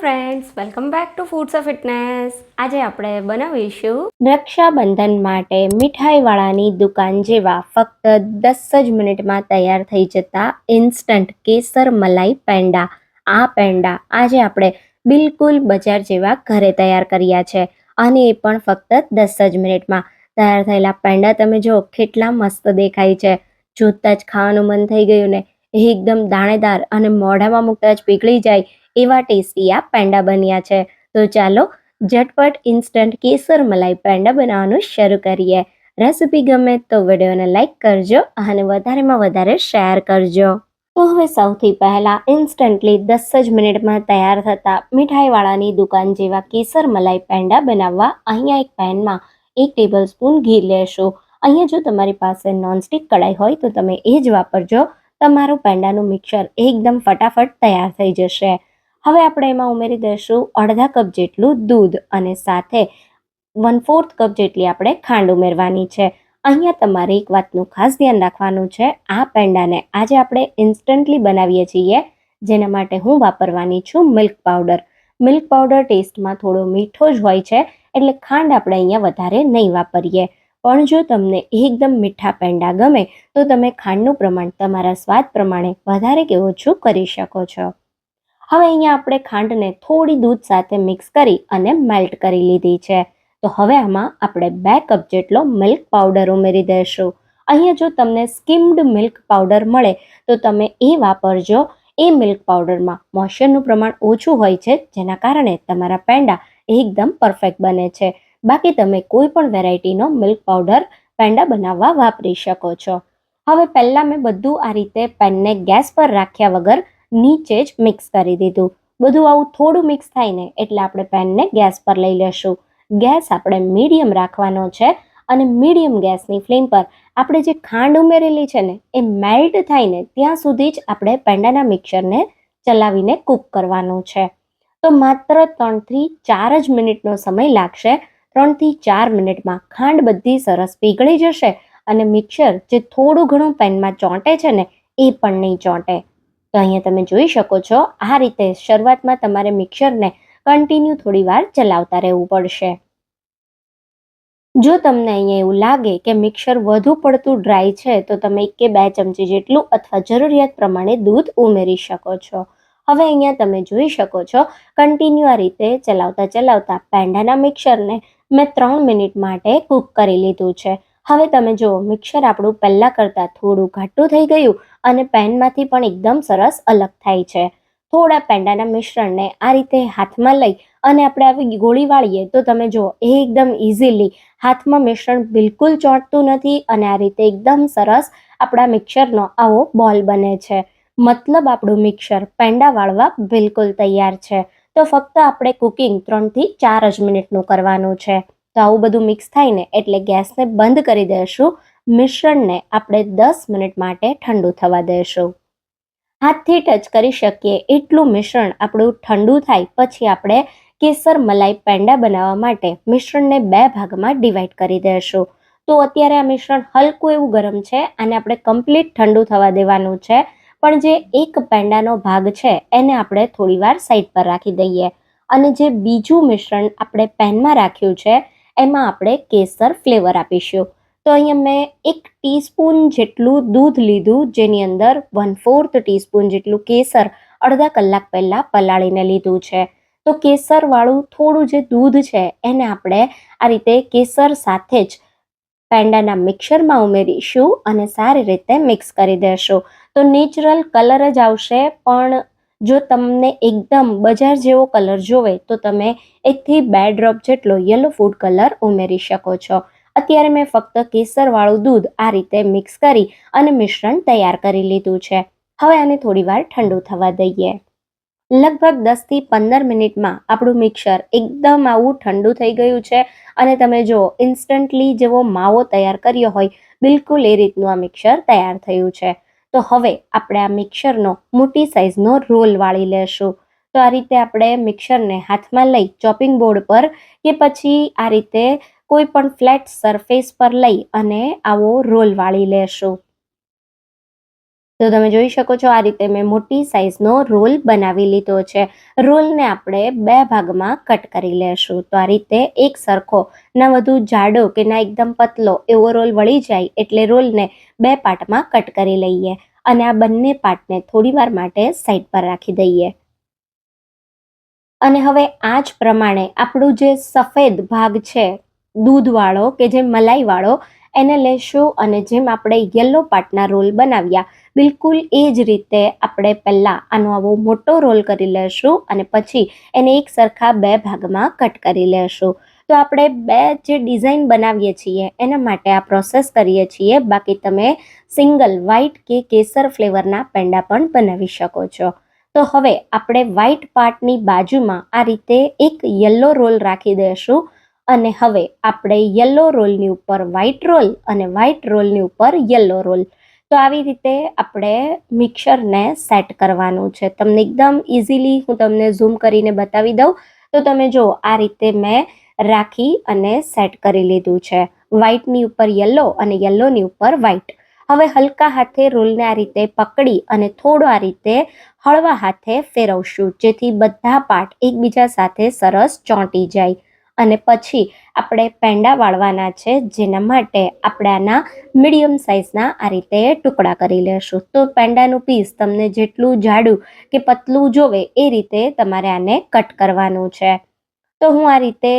Friends welcome back to foods of fitness આજે આપણે બનાવીશું રક્ષાબંધન માટે મીઠાઈવાળાની દુકાન જેવા ફક્ત દસ જ મિનિટમાં તૈયાર થઈ જતા ઇન્સ્ટન્ટ કેસર મલાઈ પેંડા. આ પેંડા આજે આપણે બિલકુલ બજાર જેવા ઘરે તૈયાર કર્યા છે અને એ પણ ફક્ત દસ જ મિનિટમાં. તૈયાર થયેલા પેંડા તમે જો કેટલા મસ્ત દેખાય છે. જોતાં જ ખાવાનું મન થઈ ગયું ને. એકદમ દાણેદાર અને મોઢામાં મૂકતા જ પીગળી જાય. એવા ટેસ્ટી આ પેંડા બન્યા છે. તો ચાલો ઝટપટ ઇન્સ્ટન્ટ કેસર મલાઈ પેંડા બનાવવાનું શરૂ કરીએ. રેસીપી ગમે તો વિડીયોને લાઇક કરજો અને વધારેમાં વધારે શેર કરજો. તો હવે સૌથી પહેલાં ઇન્સ્ટન્ટલી દસ જ મિનિટમાં તૈયાર થતા મીઠાઈવાળાની દુકાન જેવા કેસર મલાઈ પેંડા બનાવવા અહીંયા એક પેનમાં એક ટેબલ સ્પૂન ઘી લેશો. અહીંયા જો તમારી પાસે નોનસ્ટિક કડાઈ હોય તો તમે એ જ વાપરજો. તમારું પેંડાનું મિક્સર એકદમ ફટાફટ તૈયાર થઈ જશે. હવે આપણે એમાં ઉમેરી દઈશું અડધા કપ જેટલું દૂધ અને સાથે વન ફોર્થ કપ જેટલી આપણે ખાંડ ઉમેરવાની છે. અહીંયા તમારે એક વાતનું ખાસ ધ્યાન રાખવાનું છે. આ પેંડાને આજે આપણે ઇન્સ્ટન્ટલી બનાવીએ છીએ. જેના માટે હું વાપરવાની છું મિલ્ક પાવડર મિલ્ક પાવડર ટેસ્ટમાં થોડો મીઠો જ હોય છે, એટલે ખાંડ આપણે અહીંયા વધારે નહીં વાપરીએ. પણ જો તમને એકદમ મીઠા પેંડા ગમે, તો તમે ખાંડનું પ્રમાણ તમારા સ્વાદ પ્રમાણે વધારે કે ઓછું કરી શકો છો. હવે અહીંયા આપણે ખાંડને થોડી દૂધ સાથે મિક્સ કરી અને મેલ્ટ કરી લીધી છે. તો હવે આમાં આપણે બે કપ જેટલો મિલ્ક પાવડર ઉમેરી દઈશું અહીંયા જો તમને સ્કિમ્ડ મિલ્ક પાવડર મળે, તો તમે એ વાપરજો. એ મિલ્ક પાવડરમાં મોઇશ્ચરનું પ્રમાણ ઓછું હોય છે, જેના કારણે તમારા પેંડા એકદમ પરફેક્ટ બને છે. બાકી તમે કોઈ પણ વેરાયટીનો મિલ્ક પાવડર પેંડા બનાવવા વાપરી શકો છો. હવે પહેલાં મેં બધું આ રીતે પેનને ગેસ પર રાખ્યા વગર નીચે જ મિક્સ કરી દીધું. બધું આવું થોડું મિક્સ થાય ને એટલે આપણે પેનને ગેસ પર લઈ લેશું. ગેસ આપણે મીડિયમ રાખવાનો છે અને મીડિયમ ગેસની ફ્લેમ પર આપણે જે ખાંડ ઉમેરેલી છે ને, એ મેલ્ટ થાય ને ત્યાં સુધી જ આપણે પેંડાના મિક્સરને ચલાવીને કૂક કરવાનું છે. તો માત્ર ત્રણથી ચાર જ મિનિટનો સમય લાગશે. ત્રણથી ચાર મિનિટમાં ખાંડ બધી સરસ પીગળી જશે અને મિક્સર જે થોડું ઘણું પેનમાં ચોંટે છે ને, એ પણ નહીં ચોંટે. તો અહીંયા તમે જોઈ શકો છો, આ રીતે શરૂઆતમાં તમારે મિક્સરને કન્ટિન્યુ થોડી વાર ચલાવતા રહેવું પડશે. જો તમને અહીંયા એવું લાગે કે મિક્સર વધુ પડતું ડ્રાય છે, તો તમે એક કે બે ચમચી જેટલું અથવા જરૂરિયાત પ્રમાણે દૂધ ઉમેરી શકો છો. હવે અહીંયા તમે જોઈ શકો છો કન્ટિન્યુ આ રીતે ચલાવતા ચલાવતા પેંડાના મિક્સરને મેં ત્રણ મિનિટ માટે કૂક કરી લીધું છે. હવે તમે જુઓ મિક્સર આપણું પહેલાં કરતાં થોડું ઘાટું થઈ ગયું અને પેનમાંથી પણ એકદમ સરસ અલગ થાય છે. થોડા પેંડાના મિશ્રણને આ રીતે હાથમાં લઈ અને આપણે આવી ગોળી વાળીએ તો તમે જુઓ, એ એકદમ ઇઝીલી હાથમાં મિશ્રણ બિલકુલ ચોંટતું નથી અને આ રીતે એકદમ સરસ આપણા મિક્સરનો આવો બોલ બને છે. મતલબ આપણું મિક્સર પેંડા વાળવા બિલકુલ તૈયાર છે. તો ફક્ત આપણે કુકિંગ ત્રણથી ચાર જ મિનિટનું કરવાનું છે. તો આવું બધું મિક્સ થાય ને એટલે ગેસને બંધ કરી દઈશું મિશ્રણને આપણે દસ મિનિટ માટે ઠંડુ થવા દઈશું હાથથી ટચ કરી શકીએ એટલું મિશ્રણ આપણું ઠંડુ થાય પછી આપણે કેસર મલાઈ પેંડા બનાવવા માટે મિશ્રણને બે ભાગમાં ડિવાઈડ કરી દઈશું તો અત્યારે આ મિશ્રણ હલકું એવું ગરમ છે અને આપણે કમ્પ્લીટ ઠંડુ થવા દેવાનું છે. પણ જે એક પેંડાનો ભાગ છે એને આપણે થોડીવાર સાઈડ પર રાખી દઈએ. અને જે બીજું મિશ્રણ આપણે પેનમાં રાખ્યું છે એમાં આપણે કેસર ફ્લેવર આપીશું. તો અહીંયા મેં એક ટીસ્પૂન જેટલું દૂધ લીધું, જેની અંદર વન ફોર્થ ટીસ્પૂન જેટલું કેસર અડધા કલાક પહેલાં પલાળીને લીધું છે. તો કેસરવાળું થોડું જે દૂધ છે, એને આપણે આ રીતે કેસર સાથે જ પેંડાના મિક્સરમાં ઉમેરીશું અને સારી રીતે મિક્સ કરી દેશું. તો નેચરલ કલર જ આવશે, પણ જો તમને એકદમ બજાર જેવો કલર જોવે, તો તમે એકથી બે ડ્રોપ જેટલો યલો ફૂડ કલર ઉમેરી શકો છો. અત્યારે મેં ફક્ત કેસરવાળું દૂધ આ રીતે મિક્સ કરી અને મિશ્રણ તૈયાર કરી લીધું છે. હવે આને થોડીવાર ઠંડુ થવા દઈએ. લગભગ દસથી પંદર મિનિટમાં આપણું મિક્સર એકદમ આવું ઠંડુ થઈ ગયું છે અને તમે જો ઇન્સ્ટન્ટલી જેવો માવો તૈયાર કર્યો હોય, બિલકુલ એ રીતનું આ મિક્સર તૈયાર થયું છે. તો હવે આપણે આ મિક્સરનો મોટી સાઇઝનો રોલ વાળી લેશું. તો આ રીતે આપણે મિક્સરને હાથમાં લઈ ચોપિંગ બોર્ડ પર કે પછી આ રીતે કોઈ પણ ફ્લેટ સરફેસ પર લઈ અને આવો રોલ વાળી લેશું. તો તમે જોઈ શકો છો આ રીતે મેં મોટી સાઈઝનો રોલ બનાવી લીધો છે. રોલને આપણે બે ભાગમાં કટ કરી લેશું. તો આ રીતે એક સરખો, ના વધુ જાડો કે ના એકદમ પતલો એવો રોલ વળી જાય એટલે રોલને બે પાર્ટમાં કટ કરી લઈએ અને આ બંને પાર્ટને થોડી વાર માટે સાઈડ પર રાખી દઈએ. અને હવે આ જ પ્રમાણે આપણું જે સફેદ ભાગ છે, દૂધવાળો કે જે મલાઈવાળો, એને લેશું અને જેમ આપણે યલો પાર્ટના રોલ બનાવ્યા બિલકુલ એ જ રીતે આપણે પહેલાં આનો આવો મોટો રોલ કરી લેશું અને પછી એને એક સરખા બે ભાગમાં કટ કરી લેશું. તો આપણે બે જે ડિઝાઇન બનાવીએ છીએ, એના માટે આ પ્રોસેસ કરીએ છીએ. બાકી તમે સિંગલ વ્હાઇટ કે કેસર ફ્લેવરના પેંડા પણ બનાવી શકો છો. તો હવે આપણે વ્હાઇટ પાર્ટની બાજુમાં આ રીતે એક યલો રોલ રાખી દઈશું અને હવે આપણે યલો રોલની ઉપર વ્હાઇટ રોલ અને વ્હાઇટ રોલની ઉપર યલો રોલ. તો આવી રીતે આપણે મિક્સરને સેટ કરવાનું છે. તમને એકદમ ઇઝીલી હું તમને ઝૂમ કરીને બતાવી દઉં. તો તમે જો, આ રીતે મેં રાખી અને સેટ કરી લીધું છે. વ્હાઇટની ઉપર યલો અને યલોની ઉપર વ્હાઇટ. હવે હલકા હાથે રોલને આ રીતે પકડી અને થોડો આ રીતે હળવા હાથે ફેરવશું, જેથી બધા પાર્ટ એકબીજા સાથે સરસ ચોંટી જાય. અને પછી આપણે પેંડા વાળવાના છે, જેના માટે આપણે આના મીડિયમ સાઇઝના આ રીતે ટુકડા કરી લેશું. તો પેંડાનું પીસ તમને જેટલું જાડું કે પતલું જોવે એ રીતે તમારે આને કટ કરવાનું છે. તો હું આ રીતે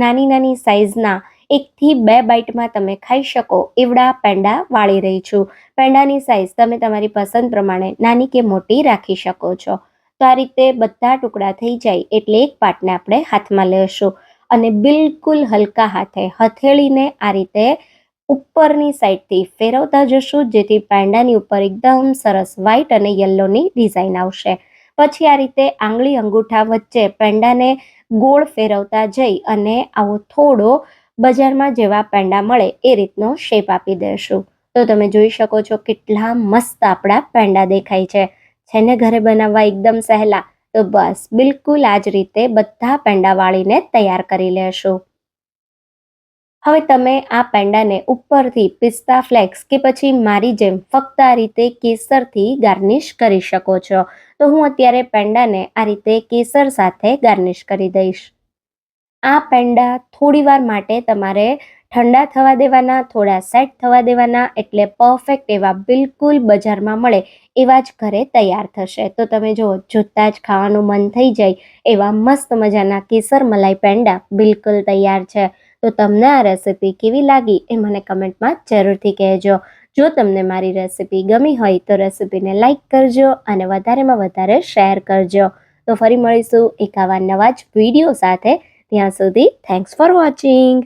નાની નાની સાઇઝના એકથી બે બાઇટમાં તમે ખાઈ શકો એવડા પેંડા વાળી રહી છું. પેંડાની સાઇઝ તમે તમારી પસંદ પ્રમાણે નાની કે મોટી રાખી શકો છો. તો આ રીતે બધા ટુકડા થઈ જાય એટલે એક પાટને આપણે હાથમાં લેશું. અને બિલકુલ હલકા હાથે હથેળીને આ રીતે ઉપરની સાઈડથી ફેરવતા જશું, જેથી પેંડાની ઉપર એકદમ સરસ વ્હાઈટ અને યલોની ડિઝાઇન આવશે. પછી આ રીતે આંગળી અંગૂઠા વચ્ચે પેંડાને ગોળ ફેરવતા જઈ અને આવો થોડો બજારમાં જેવા પેંડા મળે એ રીતનો શેપ આપી દેશું. તો તમે જોઈ શકો છો કેટલા મસ્ત આપણા પેંડા દેખાય છે. છે ને ઘરે બનાવવા એકદમ સહેલા તો બસ, બિલકુલ આ જ રીતે બધા પેંડા વાળીને તૈયાર કરી લેશું. હવે તમે આ પેંડાને ઉપરથી પિસ્તા ફ્લેક્સ કે પછી મારી જેમ ફક્ત આ રીતે કેસરથી ગાર્નિશ કરી શકો છો. તો હું અત્યારે પેંડાને આ રીતે કેસર સાથે ગાર્નિશ કરી દઈશ. આ પેંડા થોડીવાર માટે તમારે ઠંડા થવા દેવાના, થોડા સેટ થવા દેવાના, એટલે પરફેક્ટ એવા બિલકુલ બજારમાં મળે એવા જ ઘરે તૈયાર થશે. તો તમે જો જોતા જ ખાવાનું મન થઈ જાય એવા મસ્ત મજાના કેસર મલાઈ પેંડા બિલકુલ તૈયાર છે. તો તમને આ રેસીપી કેવી લાગી એ મને કમેન્ટમાં જરૂરથી કહેજો. જો તમને મારી રેસીપી ગમી હોય તો રેસીપીને લાઇક કરજો અને વધારેમાં વધારે શેર કરજો. તો ફરી મળીશું એક આવા નવા જ વીડિયો સાથે. ત્યાં સુધી થેન્ક્સ ફોર વોચિંગ